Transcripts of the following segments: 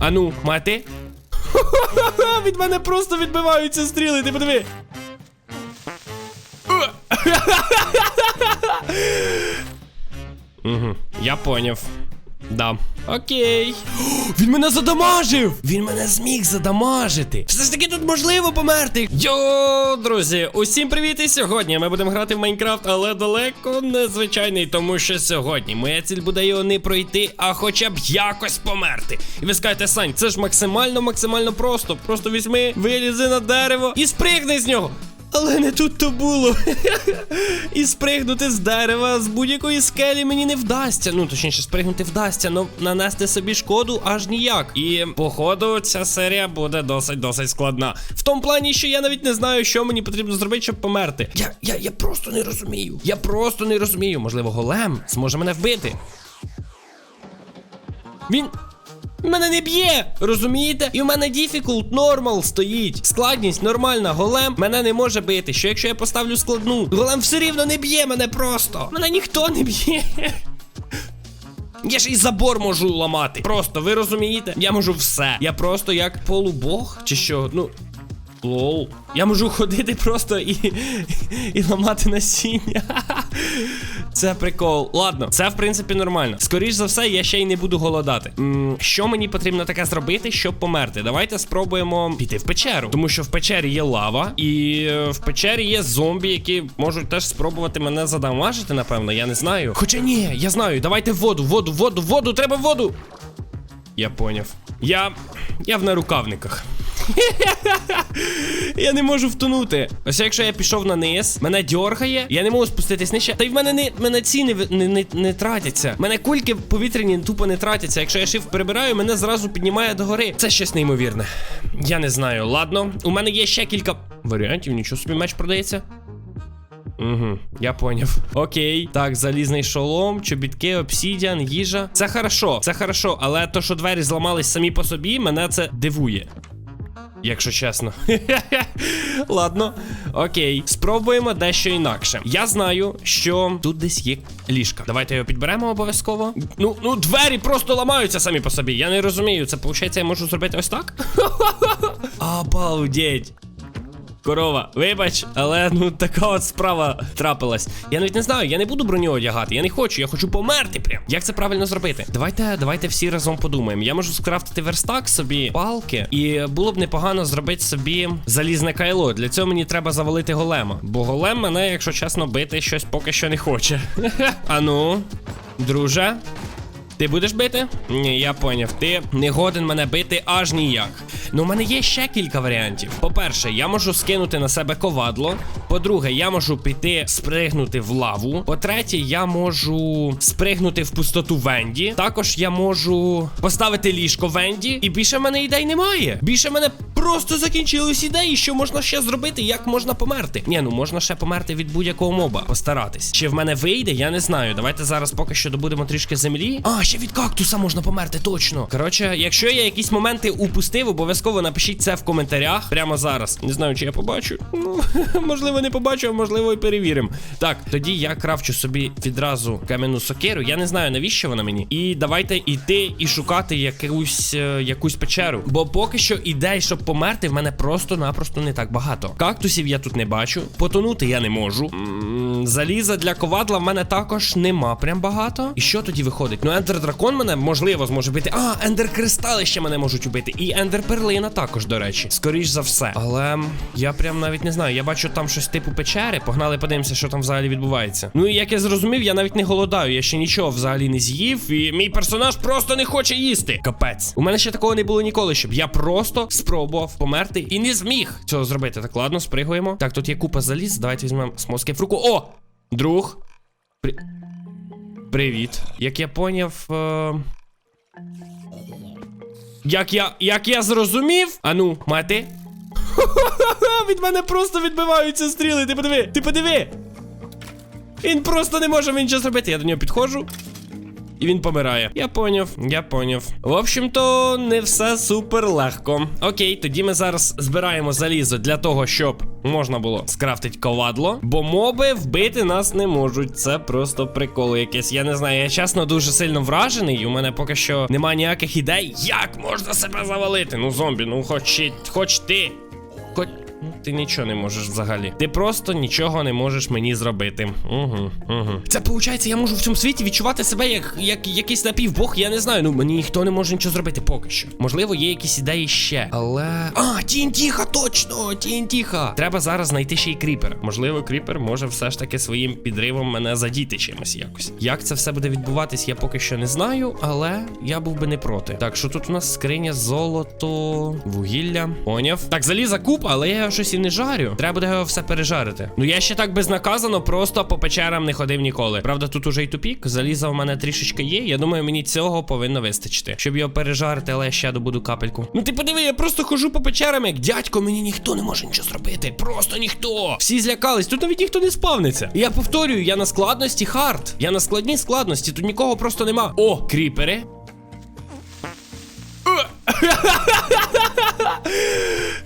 Ану, мати. Від мене просто відбиваються стріли, ти подиви. Угу, я поняв. Да. Окей. Він мене задамажив! Він мене зміг задамажити. Все ж таки тут можливо померти. Йо, друзі, усім привіт! І сьогодні ми будемо грати в Майнкрафт, але далеко не звичайний, тому що сьогодні моя ціль буде його не пройти, а хоча б якось померти. І ви скажете, Сань, це ж максимально, максимально просто. Просто візьми, вилізи на дерево і спригни з нього. Але не тут то було. І спригнути з дерева з будь-якої скелі мені не вдасться. Ну, точніше, спригнути вдасться, але нанести собі шкоду аж ніяк. І походу, ця серія буде досить досить складна. В тому плані, що я навіть не знаю, що мені потрібно зробити, щоб померти. Я, я, я просто не розумію. Я просто не розумію. Можливо, голем зможе мене вбити. Він. Мене не б'є, розумієте? І в мене difficult normal стоїть. Складність нормальна, голем мене не може бити. Що якщо я поставлю складну? Голем все рівно не б'є мене просто. Мене ніхто не б'є. Я ж і забор можу ламати. Просто, ви розумієте? Я можу все. Я просто як полубог, чи що? Ну. Лоу. Я можу ходити просто і, і ламати насіння. Це прикол. Ладно, це в принципі нормально. Скоріш за все, я ще й не буду голодати. М, що мені потрібно таке зробити, щоб померти? Давайте спробуємо піти в печеру. Тому що в печері є лава, і е, в печері є зомбі, які можуть теж спробувати мене задамажити, напевно. Я не знаю. Хоча ні, я знаю. Давайте воду, воду, воду, воду, треба воду. Я поняв. Я. Я в нарукавниках. Я не можу втонути. Ось якщо я пішов на низ, мене дьоргає, я не можу спуститись нижче. Та й в мене не мене ці не, не, не, тратяться. Мене кульки повітряні тупо не тратяться. Якщо я шифт перебираю, мене зразу піднімає догори. Це щось неймовірне. Я не знаю. Ладно, у мене є ще кілька варіантів. Нічого собі меч продається. Угу, я поняв. Окей. Так, залізний шолом, чобітки, обсідіан, їжа. Це хорошо, це хорошо, але то, що двері зламались самі по собі, мене це дивує. Якщо чесно. Ладно, окей. Спробуємо дещо інакше. Я знаю, що тут десь є ліжка. Давайте його підберемо обов'язково. Ну, ну, двері просто ламаються самі по собі. Я не розумію. Це виходить, я можу зробити ось так? Обалдеть. Корова, вибач, але ну така от справа трапилась. Я навіть не знаю, я не буду броню одягати, я не хочу, я хочу померти прям. Як це правильно зробити? Давайте, давайте всі разом подумаємо. Я можу скрафтити верстак собі, палки, і було б непогано зробити собі залізне кайло. Для цього мені треба завалити голема. Бо голем мене, якщо чесно, бити щось поки що не хоче. Ану, друже. Ти будеш бити? Ні, я поняв. Ти не годен мене бити аж ніяк. Ну, у мене є ще кілька варіантів. По-перше, я можу скинути на себе ковадло. По-друге, я можу піти спригнути в лаву. По-третє, я можу спригнути в пустоту Венді. Також я можу поставити ліжко Венді. І більше в мене ідей немає. Більше в мене просто закінчились ідеї, що можна ще зробити, як можна померти. Ні, ну можна ще померти від будь-якого моба. Постаратись. Чи в мене вийде, я не знаю. Давайте зараз поки що добудемо трішки землі. А, ще від кактуса можна померти, точно. Коротше, якщо я якісь моменти упустив, обов'язково напишіть це в коментарях прямо зараз. Не знаю, чи я побачу. Ну, можливо, не побачу, а можливо, і перевіримо. Так, тоді я крафчу собі відразу кам'яну сокиру. Я не знаю, навіщо вона мені. І давайте йти і шукати якусь, е, якусь печеру. Бо поки що ідей, щоб померти, в мене просто-напросто не так багато. Кактусів я тут не бачу. Потонути я не можу. Заліза для ковадла в мене також нема прям багато. І що тоді виходить? Ну, ендер дракон мене можливо зможе бити. А, ендер кристали ще мене можуть убити. І ендер перлина також, до речі. Скоріш за все. Але я прям навіть не знаю. Я бачу там щось типу печери. Погнали, подивимося, що там взагалі відбувається. Ну і як я зрозумів, я навіть не голодаю. Я ще нічого взагалі не з'їв. І мій персонаж просто не хоче їсти. Капець. У мене ще такого не було ніколи, щоб я просто спробував померти і не зміг цього зробити. Так, ладно, спригуємо. Так, тут є купа заліз. Давайте візьмемо смоски фруку. О! Друг. При... Привіт. Як я поняв. Е... Як я. Як я зрозумів. Ану, мати. Від мене просто відбиваються стріли. Ти подиви, ти подиви. Він просто не може нічого зробити. Я до нього підходжу. І він помирає. Я поняв, я поняв. В общем-то, не все супер легко. Окей, тоді ми зараз збираємо залізо для того, щоб можна було скрафтити ковадло. Бо моби вбити нас не можуть. Це просто прикол якийсь. Я не знаю, я чесно дуже сильно вражений. У мене поки що немає ніяких ідей, як можна себе завалити. Ну, зомбі, ну хоч, хоч ти. Хоч. Ти нічого не можеш взагалі. Ти просто нічого не можеш мені зробити. Угу, угу. Це виходить, я можу в цьому світі відчувати себе як, як якийсь напівбог. Я не знаю. Ну мені ніхто не може нічого зробити поки що. Можливо, є якісь ідеї ще. Але. А, тінтіха, точно! Тінтіха! Треба зараз знайти ще й кріпер. Можливо, кріпер може все ж таки своїм підривом мене задіти чимось якось. Як це все буде відбуватись, я поки що не знаю, але я був би не проти. Так, що тут у нас скриня, золото, вугілля. Поняв. Так, заліза купа, але я щось і не жарю. Треба буде його все пережарити. Ну я ще так безнаказано, просто по печерам не ходив ніколи. Правда, тут уже й тупік. Заліза у мене трішечки є. Я думаю, мені цього повинно вистачити. Щоб його пережарити, але я ще добуду капельку. Ну ти подиви, я просто хожу по печерам, як дядько, мені ніхто не може нічого зробити. Просто ніхто. Всі злякались, тут навіть ніхто не спавниться. Я повторюю, я на складності хард. Я на складній складності, тут нікого просто нема. О, кріпери.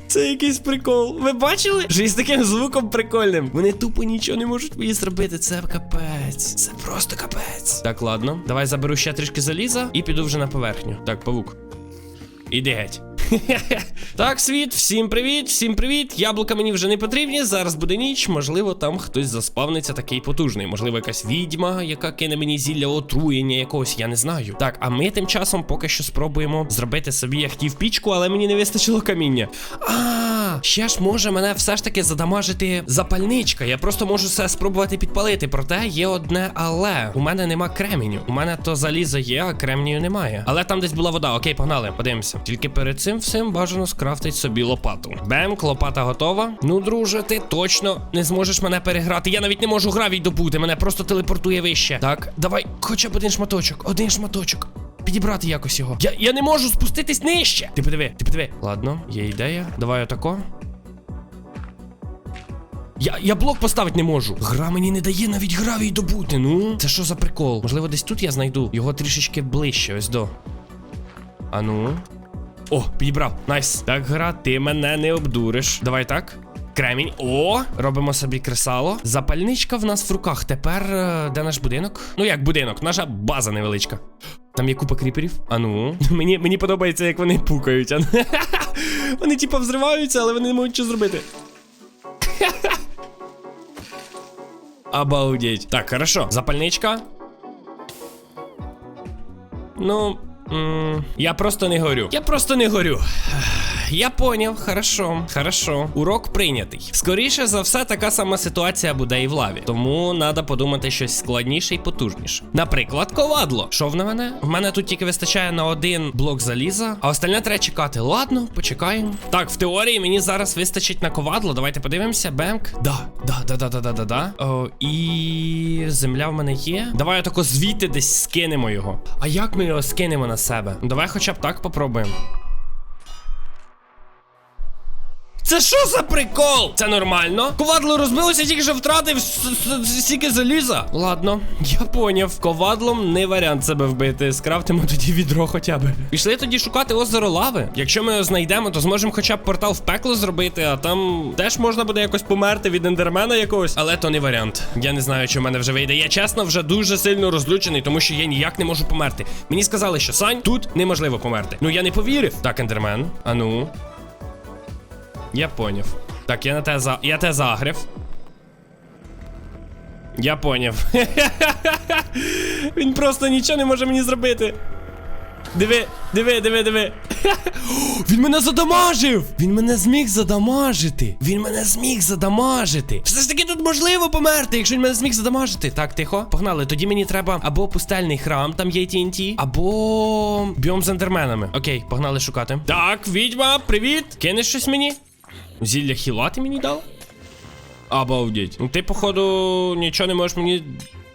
Це якийсь прикол. Ви бачили? Що із таким звуком прикольним. Вони тупо нічого не можуть мені зробити. Це капець. Це просто капець. Так, ладно. Давай заберу ще трішки заліза і піду вже на поверхню. Так, павук. Іди геть. Так, світ, всім привіт, всім привіт. Яблука мені вже не потрібні. Зараз буде ніч. Можливо, там хтось заспавниться такий потужний. Можливо, якась відьма, яка кине мені зілля отруєння якогось, я не знаю. Так, а ми тим часом поки що спробуємо зробити собі я хотів пічку, але мені не вистачило каміння. А, ще ж може мене все ж таки задамажити запальничка. Я просто можу все спробувати підпалити. Проте є одне але. У мене нема кременю. У мене то залізо є, а кремнію немає. Але там десь була вода. Окей, погнали, подивимося. Тільки перед цим всім бажано скрафтить собі лопату. Бемк, лопата готова. Ну, друже, ти точно не зможеш мене переграти. Я навіть не можу гравій добути, мене просто телепортує вище. Так, давай, хоча б один шматочок, один шматочок. Підібрати якось його. Я, я не можу спуститись нижче. Ти подиви, ти подиви. Ладно, є ідея. Давай отако. Я, я блок поставити не можу. Гра мені не дає навіть гравій добути. Ну, це що за прикол? Можливо, десь тут я знайду його трішечки ближче, ось до. А ну. О, підібрав. Найс. Так, гра, ти мене не обдуриш. Давай так. Кремінь. О, робимо собі кресало. Запальничка в нас в руках. Тепер е, де наш будинок? Ну як будинок, наша база невеличка. Там є купа кріперів. А ну. Мені, мені подобається, як вони пукають. Вони типа взриваються, але вони не можуть що зробити. Обалдеть. Так, хорошо. Запальничка. Ну. я просто не горю. Я просто не горю. Я поняв, хорошо, хорошо. Урок прийнятий. Скоріше за все, така сама ситуація буде і в лаві. Тому треба подумати щось складніше і потужніше. Наприклад, ковадло. Що в мене? В мене тут тільки вистачає на один блок заліза, а остальне треба чекати. Ладно, почекаємо. Так, в теорії мені зараз вистачить на ковадло. Давайте подивимося. Бемк. Да, да, да, да, да, да, да. О, і земля в мене є. Давай отако звідти десь скинемо його. А як ми його скинемо на себе? Давай хоча б так попробуємо. Це що за прикол? Це нормально? Ковадло розбилося, тільки що втратив стільки заліза. Ладно, я поняв. Ковадлом не варіант себе вбити. Скрафтимо тоді відро хоча б. Пішли тоді шукати озеро лави. Якщо ми його знайдемо, то зможемо хоча б портал в пекло зробити, а там теж можна буде якось померти від ендермена якогось. Але то не варіант. Я не знаю, чи в мене вже вийде. Я чесно вже дуже сильно розлючений, тому що я ніяк не можу померти. Мені сказали, що Сань, тут неможливо померти. Ну я не повірив. Так, ендермен. А ну. Я поняв. Так, я на те за. Я те загрив. Я поняв. Він просто нічого не може мені зробити. Диви, диви, диви, диви. Він мене задамажив! Він мене зміг задамажити. Він мене зміг задамажити. Все ж таки тут можливо померти, якщо він мене зміг задамажити. Так, тихо. Погнали. Тоді мені треба або пустельний храм, там є TNT, або біом з ендерменами. Окей, погнали шукати. Так, відьма, привіт. Кинеш щось мені? Зілля хіла ти мені дав? Обалдеть. Ну ти, походу, нічого не можеш мені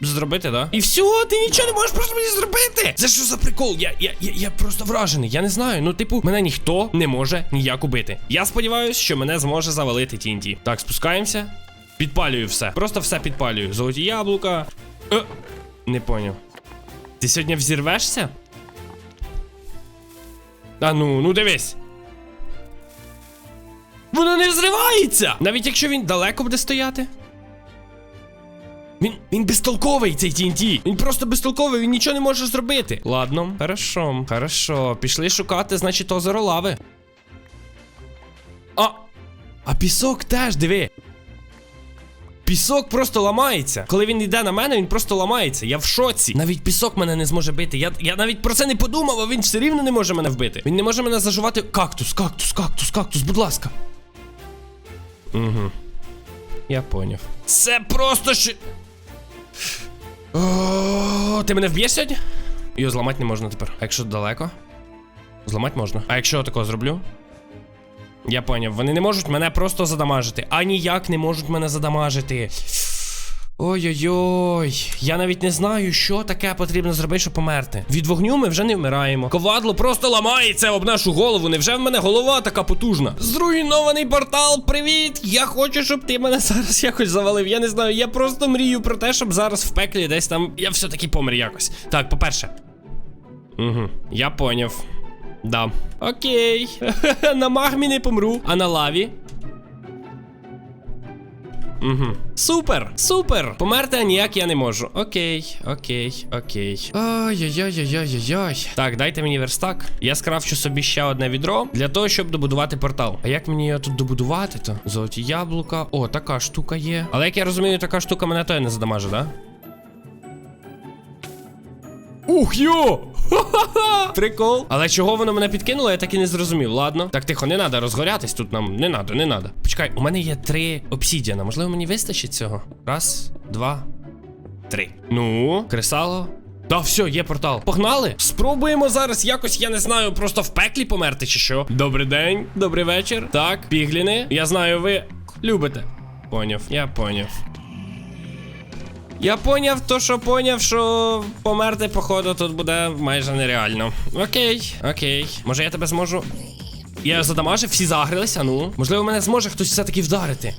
зробити, да? І все, ти нічого не можеш просто мені зробити. Це що за прикол? Я, я, я, я просто вражений. Я не знаю. Ну, типу, мене ніхто не може ніяк убити. Я сподіваюся, що мене зможе завалити TNT. Так, спускаємося. Підпалюю все. Просто все підпалюю. Золоті яблука. Е, не поняв. Ти сьогодні взірвешся? А ну, ну дивись. Воно не взривається! Навіть якщо він далеко буде стояти. Він, він безтолковий, цей TNT. Він просто безтолковий, він нічого не може зробити. Ладно, хорошо, хорошо. Пішли шукати, значить, озеро лави. А! А пісок теж, диви. Пісок просто ламається. Коли він йде на мене, він просто ламається. Я в шоці. Навіть пісок мене не зможе бити. Я, я навіть про це не подумав, а він все рівно не може мене вбити. Він не може мене зажувати. Кактус, кактус, кактус, кактус, будь ласка. Угу. Я поняв. Це просто ще. О, ти мене вб'єш сьогодні? Його зламати не можна тепер. А якщо далеко? Зламати можна. А якщо я такого зроблю? Я поняв, вони не можуть мене просто задамажити. А ніяк не можуть мене задамажити. Ой-ой-ой, я навіть не знаю, що таке потрібно зробити, щоб померти. Від вогню ми вже не вмираємо. Ковадло просто ламається об нашу голову. Невже в мене голова така потужна? Зруйнований портал, привіт! Я хочу, щоб ти мене зараз якось завалив. Я не знаю, я просто мрію про те, щоб зараз в пеклі десь там. Я все-таки помер якось. Так, по-перше. Угу, я поняв. Да. Окей. на магмі не помру, а на лаві. Угу. Супер! Супер! Померти ніяк я не можу. Окей, окей, окей. Ой-ой-ой-ой-ой-ой. Так, дайте мені верстак. Я скрафчу собі ще одне відро для того, щоб добудувати портал. А як мені його тут добудувати, то? Золоті яблука. О, така штука є. Але як я розумію, така штука мене то не задамаже, да? Ух йо! Ха-ха-ха! Прикол. Але чого воно мене підкинуло, я так і не зрозумів. Ладно. Так, тихо, не треба розгорятись тут нам. Не надо, не надо. Почекай, у мене є три обсідіана. Можливо, мені вистачить цього? Раз, два, три. Ну, кресало. Та все, є портал. Погнали? Спробуємо зараз якось, я не знаю, просто в пеклі померти чи що. Добрий день, добрий вечір. Так, пігліни. Я знаю, ви любите. Поняв, я поняв. Я поняв то, що поняв, що померти, походу, тут буде майже нереально. Окей, окей. Може я тебе зможу. Я задамажив, всі загрилися, ну. Можливо, мене зможе хтось все-таки вдарити.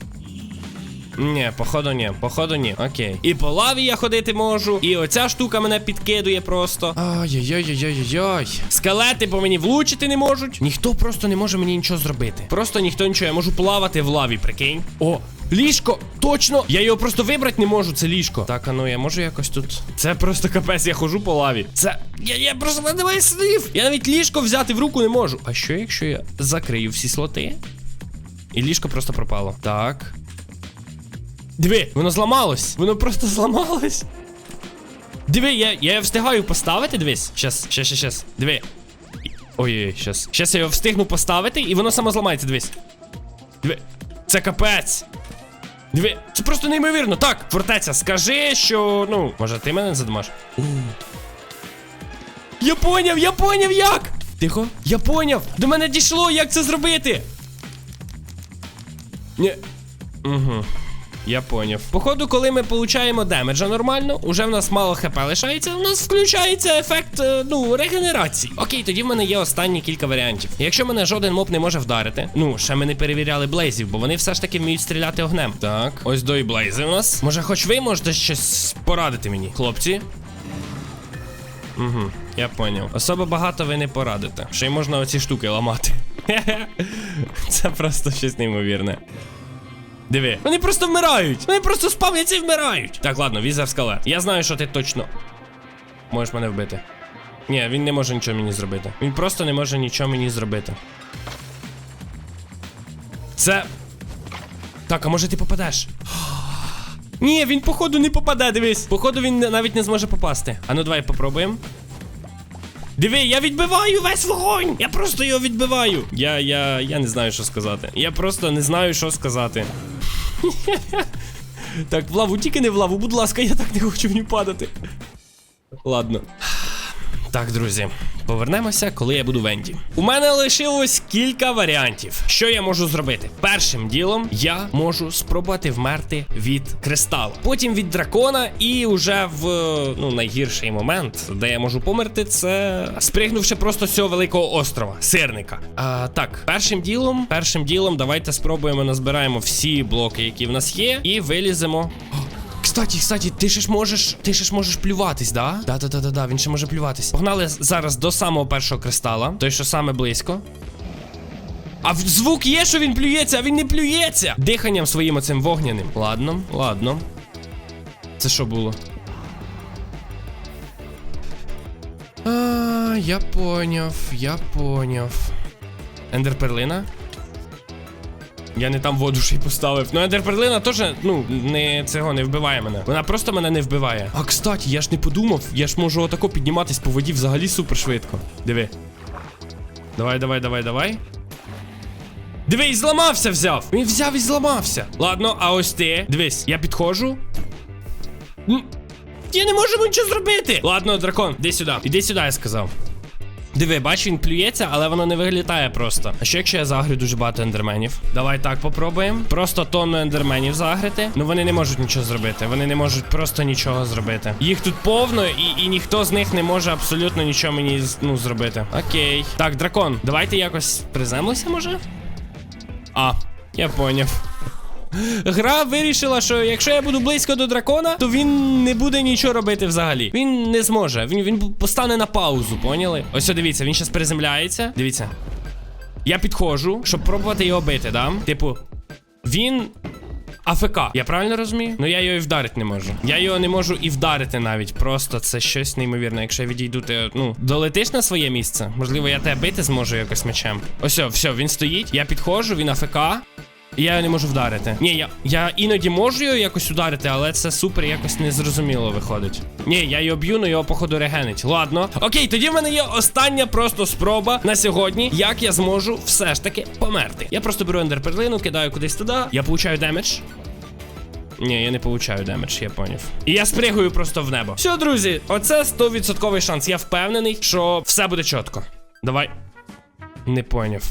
Ні, походу ні, походу ні. Окей. І по лаві я ходити можу, і оця штука мене підкидує просто. Ай-яй-яй-яй-яй-яй. Скелети по мені влучити не можуть. Ніхто просто не може мені нічого зробити. Просто ніхто нічого. Я можу плавати в лаві, прикинь. О, ліжко! Точно! Я його просто вибрати не можу, це ліжко. Так, а ну я можу якось тут. Це просто капець, я хожу по лаві. Це. Я, я просто немає слів. Я навіть ліжко взяти в руку не можу. А що, якщо я закрию всі слоти? І ліжко просто пропало. Так. Диви, воно зламалось. Воно просто зламалось. Диви, я, я встигаю поставити, дивись. Щас, щас, щас, щас. Диви. Ой-ой, щас. Щас я його встигну поставити, і воно само зламається, дивись. Диви. Це капець. Диви, це просто неймовірно. Так, фортеця, скажи, що. Ну, може, ти мене задумаш? Я поняв, я поняв, як! Тихо, я поняв! До мене дійшло, як це зробити! Ні. Угу. Я поняв. Походу, коли ми получаємо демеджа нормально, уже в нас мало хп лишається, у нас включається ефект, е, ну, регенерації. Окей, тоді в мене є останні кілька варіантів. Якщо мене жоден моб не може вдарити, ну, ще ми не перевіряли блейзів, бо вони все ж таки вміють стріляти огнем. Так, ось до і блейзи у нас. Може, хоч ви можете щось порадити мені, хлопці? Угу, я поняв. Особо багато ви не порадите. Ще й можна оці штуки ламати. Це просто щось неймовірне. Диви, вони просто вмирають. Вони просто спавняться і вмирають. Так, ладно, візер скалет. Я знаю, що ти точно. Можеш мене вбити. Ні, він не може нічого мені зробити. Він просто не може нічого мені зробити. Це. Так, а може ти попадеш? Ні, він походу не попаде, дивись. Походу він навіть не зможе попасти. А ну давай попробуємо. Диви, я відбиваю весь вогонь! Я просто його відбиваю. Я, я, я не знаю, що сказати. Я просто не знаю, що сказати. так, в лаву, тільки не в лаву, будь ласка, я так не хочу в ній падати. Ладно. Так, друзі, повернемося, коли я буду в Енді. У мене лишилось кілька варіантів, що я можу зробити. Першим ділом я можу спробувати вмерти від кристалу, потім від дракона, і уже в ну найгірший момент, де я можу померти, це спригнувши просто з цього великого острова, сирника. А, так, першим ділом, першим ділом, давайте спробуємо назбираємо всі блоки, які в нас є, і виліземо. Кстати, кстати, ти ж можеш, ти ж можеш плюватись, да? Да, да, да, да, да, він ще може плюватись. Погнали зараз до самого першого кристала, той, що саме близько. А звук є, що він плюється, а він не плюється. Диханням своїм оцим вогняним. Ладно, ладно. Це що було? А, я поняв, я поняв. Ендерперлина? Я не там воду ще й поставив. Ну, ендерперлина теж, ну, не цього не вбиває мене. Вона просто мене не вбиває. А кстати, я ж не подумав, я ж можу отако підніматись по воді взагалі супер швидко. Диви. Давай, давай, давай, давай. Диви, і зламався взяв. Він взяв і зламався. Ладно, а ось ти. Дивись, я підходжу. Я не можу нічого зробити. Ладно, дракон, іди сюди. Іди сюди, я сказав. Диви, бач, він плюється, але воно не вилітає просто. А що якщо я загрю дуже багато ендерменів? Давай так попробуємо. Просто тонну ендерменів загрити. Ну вони не можуть нічого зробити. Вони не можуть просто нічого зробити. Їх тут повно, і, і ніхто з них не може абсолютно нічого мені ну, зробити. Окей. Так, дракон, давайте якось приземлися, може? А, я поняв. Гра вирішила, що якщо я буду близько до дракона, то він не буде нічого робити взагалі. Він не зможе. Він, він постане на паузу, поняли? Ось дивіться, він зараз приземляється. Дивіться. Я підходжу, щоб пробувати його бити, да? Типу, він. АФК, я правильно розумію? Ну я його і вдарити не можу. Я його не можу і вдарити навіть. Просто це щось неймовірне. Якщо я відійду, ти ну долетиш на своє місце. Можливо, я тебе бити зможу якось мечем. Ось, все, він стоїть. Я підходжу, він АФК. І я не можу вдарити. Ні, я, я іноді можу його якось ударити, але це супер якось незрозуміло виходить. Ні, я його б'ю, но його походу регенить. Ладно. Окей, тоді в мене є остання просто спроба на сьогодні, як я зможу все ж таки померти. Я просто беру ендерперлину, кидаю кудись туди, я получаю демедж. Ні, я не получаю демедж, я поняв. І я спригую просто в небо. Все, друзі, оце 100% шанс. Я впевнений, що все буде чітко. Давай. Не поняв.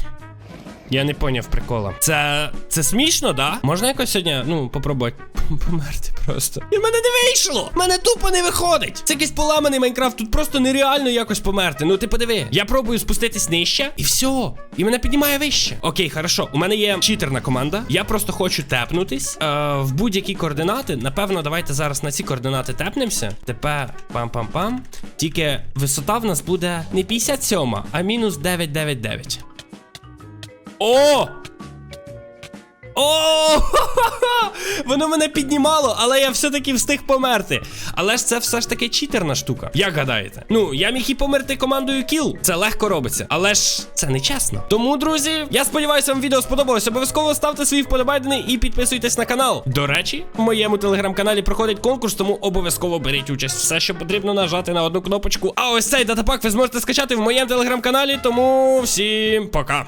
Я не поняв прикола. Це. це смішно, да? Можна якось сьогодні, ну, попробувати померти просто. І в мене не вийшло! В мене тупо не виходить. Це якийсь поламаний Майнкрафт, тут просто нереально якось померти. Ну ти подиви. Я пробую спуститись нижче, і все. І мене піднімає вище. Окей, хорошо. У мене є читерна команда. Я просто хочу тепнутись е, в будь-які координати. Напевно, давайте зараз на ці координати тепнемося. Тепер пам-пам-пам. Тільки висота в нас буде не 57, а мінус 999. О! О! Воно мене піднімало, але я все-таки встиг померти. Але ж це все ж таки читерна штука. Як гадаєте? Ну, я міг і померти командою кіл. Це легко робиться. Але ж це не чесно. Тому, друзі, я сподіваюся, вам відео сподобалось. Обов'язково ставте свої вподобайдени і підписуйтесь на канал. До речі, в моєму телеграм-каналі проходить конкурс, тому обов'язково беріть участь. Все, що потрібно нажати на одну кнопочку. А ось цей датапак ви зможете скачати в моєму телеграм-каналі. Тому всім пока.